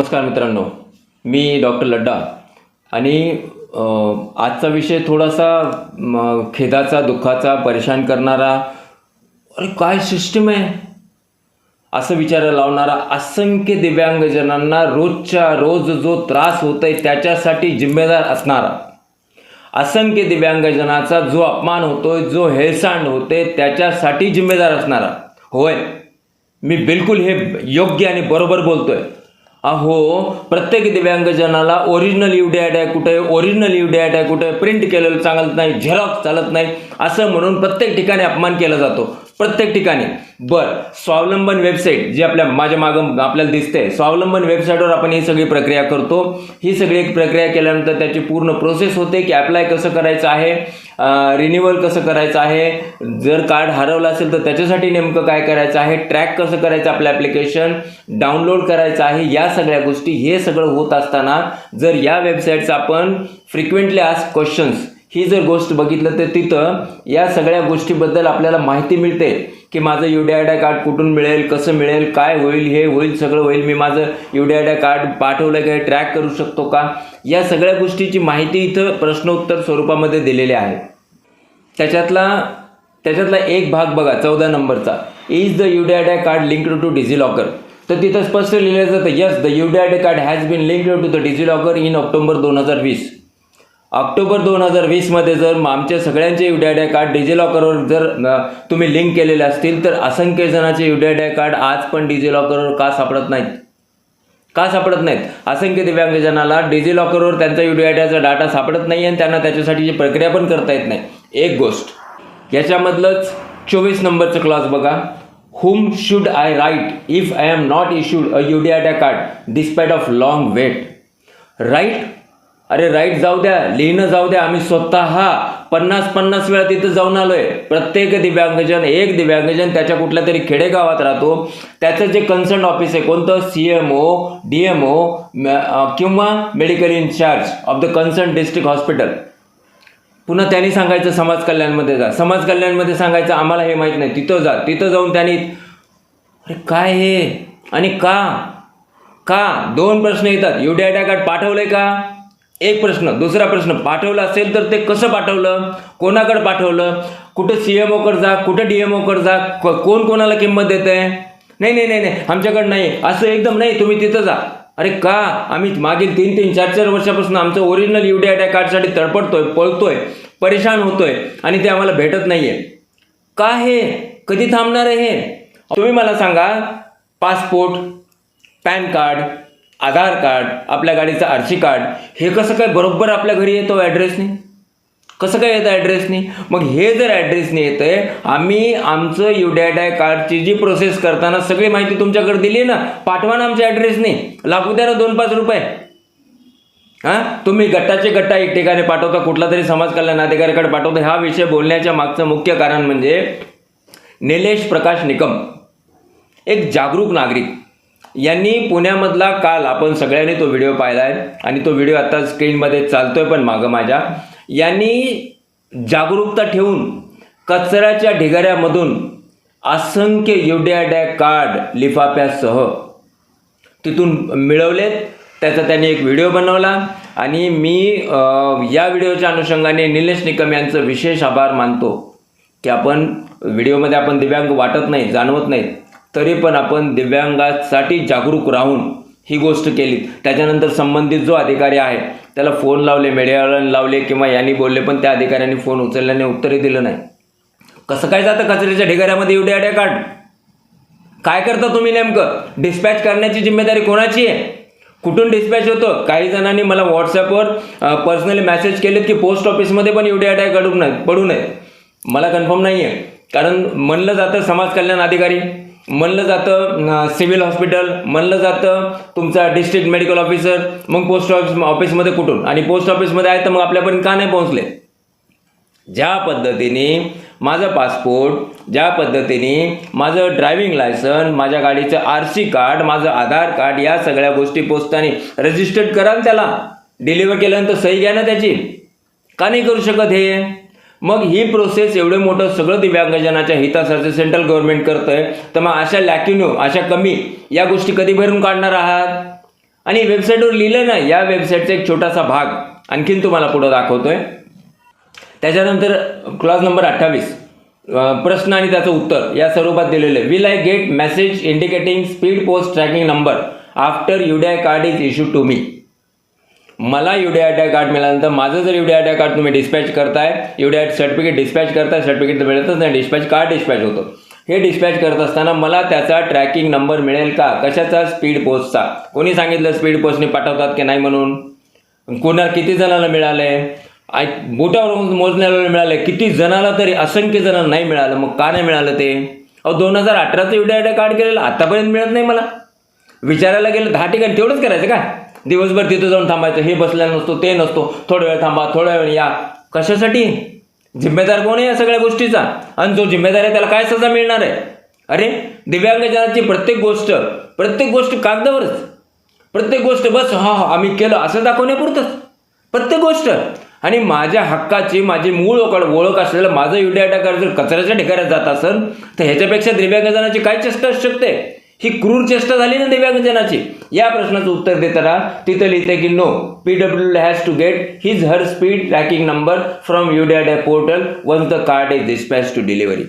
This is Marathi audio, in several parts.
नमस्कार मित्रांनो मी डॉक्टर लड्डा आणि आजचा विषय थोडासा खेदाचा दुःखाचा परेशान करणारा अरे काय सिस्टम आहे? असं विचारायला लावणारा असंख्य दिव्यांगजनांना रोजच्या रोज जो त्रास होत आहे त्याच्यासाठी जिम्मेदार असणारा असंख्य दिव्यांगजनाचा जो अपमान होतोय जो हेळसांड होते त्याच्यासाठी जिम्मेदार असणारा. होय मी बिलकुल हे योग्य आणि बरोबर बोलतोय. अहो प्रत्येक दिव्यांगजनाला ओरिजिनल यू डी आय आहे कुठे? ओरिजिनल यू डी आय आहे कुठे? प्रिंट केलेलं चालत नाही झेरॉक्स चालत नाही. असं म्हणून प्रत्येक ठिकाणी अपमान केला जातो. प्रत्येक ठिकाणी. बर स्वावलंबन वेबसाईट जी आपल्या माझ्या मागं आपल्याला दिसते स्वावलंबन वेबसाईटवर आपण ही सगळी प्रक्रिया करतो. ही सगळी एक प्रक्रिया केल्यानंतर त्याची पूर्ण प्रोसेस होते की अप्लाय कसं करायचं आहे रिन्युअल कसं करायचं आहे जर कार्ड हरवलं असेल तर त्याच्यासाठी नेमकं काय करायचं आहे ट्रॅक कसं करायचं आपलं ॲप्लिकेशन डाउनलोड करायचं आहे या सगळ्या गोष्टी हे सगळं होत असताना जर या वेबसाईटचं आपण फ्रिक्वेंटली आस्क क्वेश्चन्स ही जर गोष्ट बघितलं तर तिथं या सगळ्या गोष्टीबद्दल आपल्याला माहिती मिळते की माझं यू डी आय कार्ड कुठून मिळेल कसं मिळेल काय होईल हे होईल सगळं होईल. मी माझं यू डी आय कार्ड पाठवलं काय ट्रॅक करू शकतो का? या सगळ्या गोष्टीची माहिती इथं प्रश्नोत्तर स्वरूपामध्ये दिलेली आहे. त्याच्यातला त्याच्यातला एक भाग बघा चौदा नंबरचा. Is the U D I card linked to DigiLocker तर तिथं स्पष्ट लिहिलं जातं yes the U D I D card has been linked to the DigiLocker in October दोन हजार वीस. ऑक्टोबर दोन हजार वीसमध्ये जर आमच्या सगळ्यांचे यू डी आय कार्ड डिजिलॉकरवर जर तुम्ही लिंक केलेले असतील तर असंख्य जणांचे यू डी आय कार्ड आज पण डिजिलॉकरवर का सापडत नाहीत? का सापडत नाहीत? असंख्य दिव्यांगजनाला डिजिलॉकरवर त्यांचा यू डी आय डीचा डाटा सापडत नाही आणि त्यांना त्याच्यासाठीची प्रक्रिया पण करता येत नाही. एक गोष्ट. याच्यामधलंच चोवीस नंबरचं क्लास बघा. Whom should I write if I am not issued a U D I card despite of long wait right अरे राईट जाऊ द्या लिहिणं जाऊ द्या आम्ही स्वतः पन्नास पन्नास वेळा तिथं जाऊन आलोय. प्रत्येक दिव्यांगजन एक दिव्यांगजन त्याच्या कुठल्या तरी खेडेगावात राहतो. त्याचं जे कन्सर्न ऑफिस आहे कोणतं? C M O D M O किंवा medical incharge of the concern district hospital पुन्हा त्यांनी सांगायचं समाज कल्याणमध्ये जा. समाज कल्याणमध्ये सांगायचं आम्हाला हे माहीत नाही. तिथं जा. तिथं जाऊन त्यांनी अरे काय हे? आणि का? का? दोन प्रश्न येतात. यू डी आय कार्ड आहे का? एक प्रश्न दुसरा प्रश्न पाठवलं असेल तर ते कसं पाठवलं? कोणाकडे पाठवलं? कुठं सी एम ओकडे जा कुठं डी एम ओकडे जा कोण कोणाला किंमत देत आहे नाही नाही नाही नाही आमच्याकडे नाही असं एकदम नाही तुम्ही तिथं जा. अरे का? आम्ही मागील तीन तीन चार चार वर्षापासून आमचं ओरिजिनल यू डी आय कार्डसाठी तडपडतोय पळतोय परेशान होतोय आणि ते आम्हाला भेटत नाही आहे का हे? कधी थांबणार आहे हे? तुम्ही मला सांगा passport PAN card Aadhaar card आपल्या गाडीचं आर सी कार्ड हे कसं काय बरोबर आपल्या घरी येतो ॲड्रेसने कसं काय येतं ॲड्रेसनी मग हे जर ॲड्रेसने येतं आहे आम्ही आमचं यू आय कार्डची जी प्रोसेस करताना सगळी माहिती तुमच्याकडे दिली आहे ना पाठवा ना आमच्या ॲड्रेसने लागू द्या ना दोन पाच रुपये. हां? तुम्ही गट्टाचे गट्टा एक ठिकाणी पाठवता कुठला तरी समाज कल्याण अधिकाऱ्याकडे पाठवता. हा विषय बोलण्याच्या मागचं मुख्य कारण म्हणजे निलेश प्रकाश निकम एक जागरूक नागरिक. यांनी पुण्यामधला काल आपण सगळ्यांनी तो व्हिडिओ पाहिला आहे आणि तो व्हिडिओ आता स्क्रीनमध्ये चालतोय पण मागं माझ्या. यांनी जागरूकता ठेवून कचऱ्याच्या ढिगाऱ्यामधून असंख्य यू डॅ कार्ड लिफाफ्यासह तिथून मिळवलेत. त्याचा त्यांनी एक व्हिडिओ बनवला आणि मी या व्हिडिओच्या अनुषंगाने निलेश निकम यांचं विशेष आभार मानतो की आपण व्हिडिओमध्ये आपण दिव्यांग वाटत नाही जाणवत नाही तरी पण आपण दिव्यांगासाठी जागरूक राहून ही गोष्ट केली. त्याच्यानंतर संबंधित जो अधिकारी आहे त्याला फोन लावले मीडियावाल्यांनी लावले किंवा यांनी बोलले पण त्या अधिकाऱ्यांनी फोन उचलल्याने उत्तरही दिलं नाही. कसं काय जातं कचऱ्याच्या ढिगाऱ्यामध्ये एवढे आड्या काढ? काय करता तुम्ही नेमकं? डिस्पॅच करण्याची जिम्मेदारी कोणाची आहे? कुठून डिस्पॅच होतं? काही जणांनी मला व्हॉट्सॲपवर पर्सनली मेसेज केलेत की पोस्ट ऑफिसमध्ये पण एवढे अटॅक काढू नये पडू नये. मला कन्फर्म नाही आहे कारण म्हणलं जातं समाज कल्याण अधिकारी. म्हणलं जातं सिव्हिल हॉस्पिटल म्हणलं जातं तुमचा डिस्ट्रिक्ट मेडिकल ऑफिसर मग पोस्ट ऑफिस ऑफिसमध्ये कुठून? आणि पोस्ट ऑफिसमध्ये आहे तर मग आपल्यापर्यंत का नाही पोहोचले? ज्या पद्धतीने माझं पासपोर्ट ज्या पद्धतीने माझं ड्रायव्हिंग लायसन माझ्या गाडीचं आर सी कार्ड माझं आधार कार्ड या सगळ्या गोष्टी पोचताना रजिस्टर्ड करा ना त्याला. डिलिव्हर केल्यानंतर सही घ्या ना त्याची. का नाही करू शकत हे? मग ही प्रोसेस एवढं मोठं सगळं दिव्यांगजनाच्या हितासाठी सेंट्रल गव्हर्नमेंट करतंय. तर मग अशा लॅक्युन्यू अशा कमी या गोष्टी कधी भरून काढणार आहात? आणि वेबसाईटवर लिहिलं ना या वेबसाईटचा एक छोटासा भाग आणखीन तुम्हाला पुढं दाखवतोय. त्याच्यानंतर क्लास नंबर अठ्ठावीस प्रश्न आणि त्याचं उत्तर. या स्वरूपात दिलेलं आहे. Will I get message indicating speed post tracking number after U D I card is issue to me मला युडीआय कार्ड मिळाल्यानंतर माझं जर युडीआय कार्ड तुम्ही डिस्पॅच करताय युडीआय सर्टिफिकेट डिस्पॅच करताय सर्टिफिकेट तर मिळतच नाही डिस्पॅच कार्ड डिस्पॅच होतं? हे डिस्पॅच करत असताना मला त्याचा ट्रॅकिंग नंबर मिळेल का? कशाचा? स्पीड पोस्टचा कोणी सांगितलं स्पीड पोस्टने पाठवतात की नाही म्हणून? कोणा किती जणांना मिळाले? आय बोटावर मोजण्याला मिळाले. किती जणाला तरी असंख्य जणांना नाही मिळालं. मग का नाही मिळालं ते? अहो दोन हजार अठराचं युडीआय कार्ड केलेलं आतापर्यंत मिळत नाही मला. विचारायला गेलं दहा ठिकाणी तेवढंच करायचं काय दिवसभर तिथं जाऊन थांबायचं. हे बसलेलं नसतो ते नसतो. थोडा वेळ थांबा थोड्या वेळ या. कशासाठी? जिम्मेदार कोण आहे या सगळ्या गोष्टीचा? आणि जो जिम्मेदार आहे त्याला काय सजा मिळणार आहे? अरे दिव्यांगजनाची प्रत्येक गोष्ट प्रत्येक गोष्ट कागदावरच. प्रत्येक गोष्ट बस हा हा आम्ही केलं असं दाखवण्यापुरतंच. प्रत्येक गोष्ट. आणि माझ्या हक्काची माझी मूळ ओळख ओळख असलेलं माझं युडिया जर कचऱ्याच्या ठिकाणी जात असेल तर ह्याच्यापेक्षा दिव्यांगजनाची काय चेष्टा असू शकते? ही क्रूर चेष्टा झाली ना दिव्यांगजनाची? या प्रश्नाचं उत्तर देताना तिथं लिहिते की no P W has to get his her speed tracking number from U D I D portal once the card is dispatch to delivery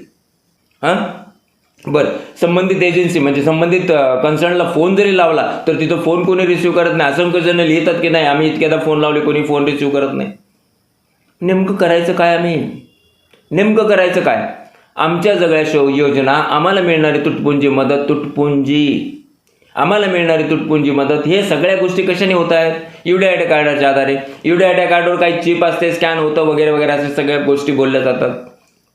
हां बरं. संबंधित एजन्सी म्हणजे संबंधित कन्सर्नला फोन जरी लावला तर तिथं फोन कोणी रिसिव्ह करत नाही. असंख्य जण लिहितात की नाही आम्ही इतक्यादा फोन लावले कोणी फोन रिसिव्ह करत नाही. नेमकं करायचं काय आम्ही? नेमकं करायचं काय? आमच्या जगळ्या शो योजना आम्हाला मिळणारी तुटपुंजी मदत तुटपुंजी. आम्हाला मिळणारी तुटपुंजी मदत हे सगळ्या गोष्टी कशाने होत आहेत? युडीआय कार्डाच्या आधारे. युडीआय कार्डवर काही चिप असते स्कॅन होतं वगैरे वगैरे अशा सगळ्या गोष्टी बोलल्या जातात.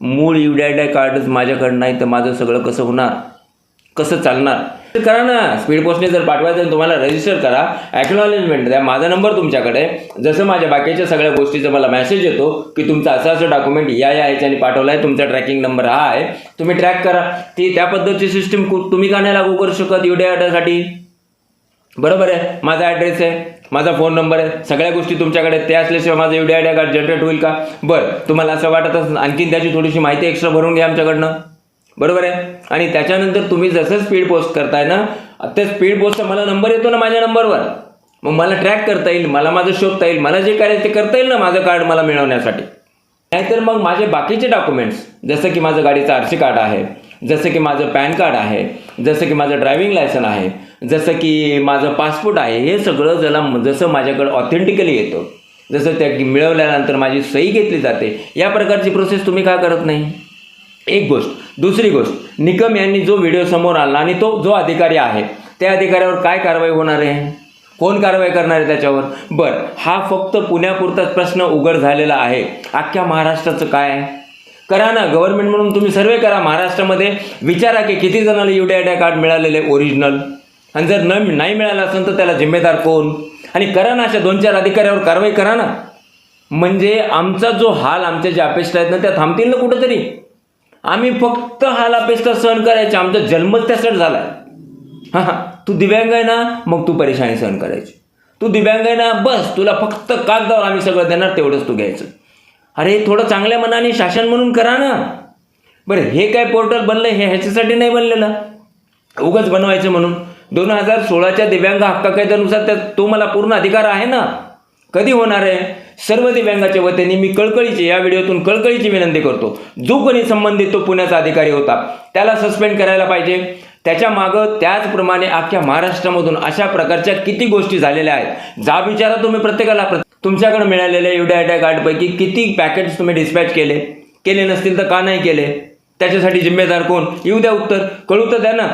मूळ युडीआय कार्डच माझ्याकडं नाही तर माझं सगळं कसं होणार? कसं चालणार? करा ना. स्पीड पोस्टने जर पाठवायचं तर तुम्हाला रजिस्टर करा. ॲक्नॉलेजमेंट द्या. माझा नंबर तुमच्याकडे. जसं माझ्या बाकीच्या सगळ्या गोष्टीचा मला मेसेज येतो की तुमचं असं असं डॉक्युमेंट या या ह्याच्याने पाठवलं आहे तुमचा ट्रॅकिंग नंबर हा आहे. तुम्ही ट्रॅक करा. ती त्या पद्धतीची सिस्टीम तुम्ही का नाही लागू करू शकत युडीआयसाठी बरोबर आहे. माझा ॲड्रेस आहे. माझा फोन नंबर आहे. सगळ्या गोष्टी तुमच्याकडे त्या असल्याशिवाय माझं युडी आय कार्ड जनरेट होईल का? बरं. तुम्हाला असं वाटत असं आणखीन त्याची थोडीशी माहिती एक्स्ट्रा भरून घ्या आमच्याकडनं. बरोबर आहे? आणि त्याच्यानंतर तुम्ही जसं स्पीड पोस्ट करताय ना त्या स्पीड पोस्टचा मला नंबर येतो ना माझ्या नंबरवर मग मला ट्रॅक करता येईल मला माझं शोधता येईल मला जे करायचं ते करता येईल ना माझं कार्ड मला मिळवण्यासाठी. नाहीतर मग माझे बाकीचे डॉक्युमेंट्स जसं की माझं गाडीचं आर सी कार्ड आहे जसं की माझं पॅन कार्ड आहे जसं की माझं ड्रायव्हिंग लायसन आहे जसं की माझं पासपोर्ट आहे हे सगळं जरा जसं माझ्याकडं ऑथेंटिकली येतं जसं त्या मिळवल्यानंतर माझी सही घेतली जाते या प्रकारची प्रोसेस तुम्ही का करत नाही? एक गोष्ट. दुसरी गोष्ट निकम यांनी जो व्हिडिओ समोर आणला आणि तो जो अधिकारी आहे त्या अधिकाऱ्यावर काय कारवाई होणार आहे? कोण कारवाई करणार आहे त्याच्यावर? बरं हा फक्त पुण्यापुरताच प्रश्न उघड झालेला आहे. अख्ख्या महाराष्ट्राचं काय आहे? करा ना गव्हर्नमेंट म्हणून तुम्ही सर्वे करा. महाराष्ट्रामध्ये विचारा की किती जणांना यू डी आय कार्ड मिळालेले ओरिजिनल आणि जर न नाही मिळालं असेल तर त्याला जिम्मेदार कोण? आणि करा ना अशा दोन चार अधिकाऱ्यावर कारवाई करा ना. म्हणजे आमचा जो हाल आमच्या ज्या अपेक्षा आहेत ना त्या थांबतील ना कुठंतरी? आम्ही फक्त हाला अपेक्षा सहन करायचे. आमचा जन्मच त्यासाठी झाला हां हां. तू दिव्यांग आहे ना मग तू परेशानी सहन करायची. तू दिव्यांग आहे ना बस. तुला फक्त कागदावर आम्ही सगळं देणार तेवढंच तू घ्यायचं. अरे थोडं चांगल्या मनाने शासन म्हणून करा ना. बरं हे काय पोर्टल बनलं हे ह्याच्यासाठी नाही बनलेलं? उगाच बनवायचं म्हणून. दोन हजार सोळाच्या दिव्यांग हक्क कायद्यानुसार त्या तो मला पूर्ण अधिकार आहे ना. कधी होणार आहे? सर्व दिव्यांगाच्या वतीने मी कळकळीची या व्हिडिओतून कळकळीची विनंती करतो. जो कोणी संबंधित तो पुण्याचा अधिकारी होता त्याला सस्पेंड करायला पाहिजे. त्याच्या मागं त्याचप्रमाणे अख्ख्या महाराष्ट्रामधून अशा प्रकारच्या किती गोष्टी झालेल्या आहेत? जा विचारा तुम्ही प्रत्येकाला. तुमच्याकडे मिळालेल्या एवढ्या आय कार्डपैकी किती पॅकेट्स तुम्ही डिस्पॅच केले? केले नसतील तर का नाही केले? त्याच्यासाठी जिम्मेदार कोण? येऊ द्या उत्तर. कळू तर द्या ना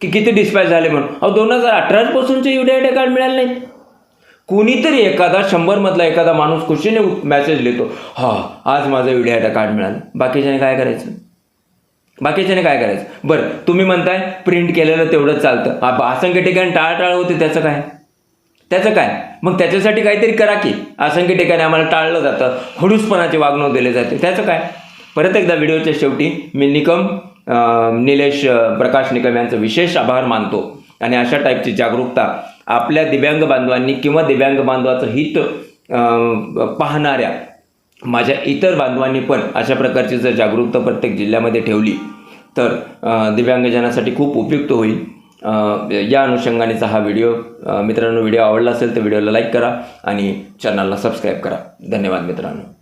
की किती डिस्पॅच झाले म्हणून. अहो दोन हजार अठरापासूनचे एवढ्या आय कार्ड मिळाले नाहीत. कोणीतरी एखादा शंभरमधला एखादा माणूस खुशीने मेसेज लिहितो हा आज माझं व्हिडिओ आय कार्ड मिळालं. बाकीच्याने काय करायचं? बाकीच्याने काय करायचं? बरं तुम्ही म्हणताय प्रिंट केलेलं तेवढंच चालतं. हा, असंख्य ठिकाणी टाळाटाळ होते त्याचं काय? त्याचं काय? मग त्याच्यासाठी काहीतरी करा की. असंख्य ठिकाणी आम्हाला टाळलं जातं हळूसपणाचे वागणूक दिली जाते. त्याचं काय? परत एकदा व्हिडिओच्या शेवटी मी निकम निलेश प्रकाश निकम यांचं विशेष आभार मानतो. आणि अशा टाईपची जागरूकता आपल्या दिव्यांग बांधवांनी किंवा दिव्यांग बांधवाचं हित पाहणाऱ्या माझ्या इतर बांधवांनी पण अशा प्रकारची जर जागरूकता प्रत्येक जिल्ह्यामध्ये ठेवली तर दिव्यांगजनासाठी खूप उपयुक्त होईल. या अनुषंगानेचा हा व्हिडिओ मित्रांनो व्हिडिओ आवडला असेल तर व्हिडिओला लाईक करा आणि चॅनलला सबस्क्राईब करा. धन्यवाद मित्रांनो.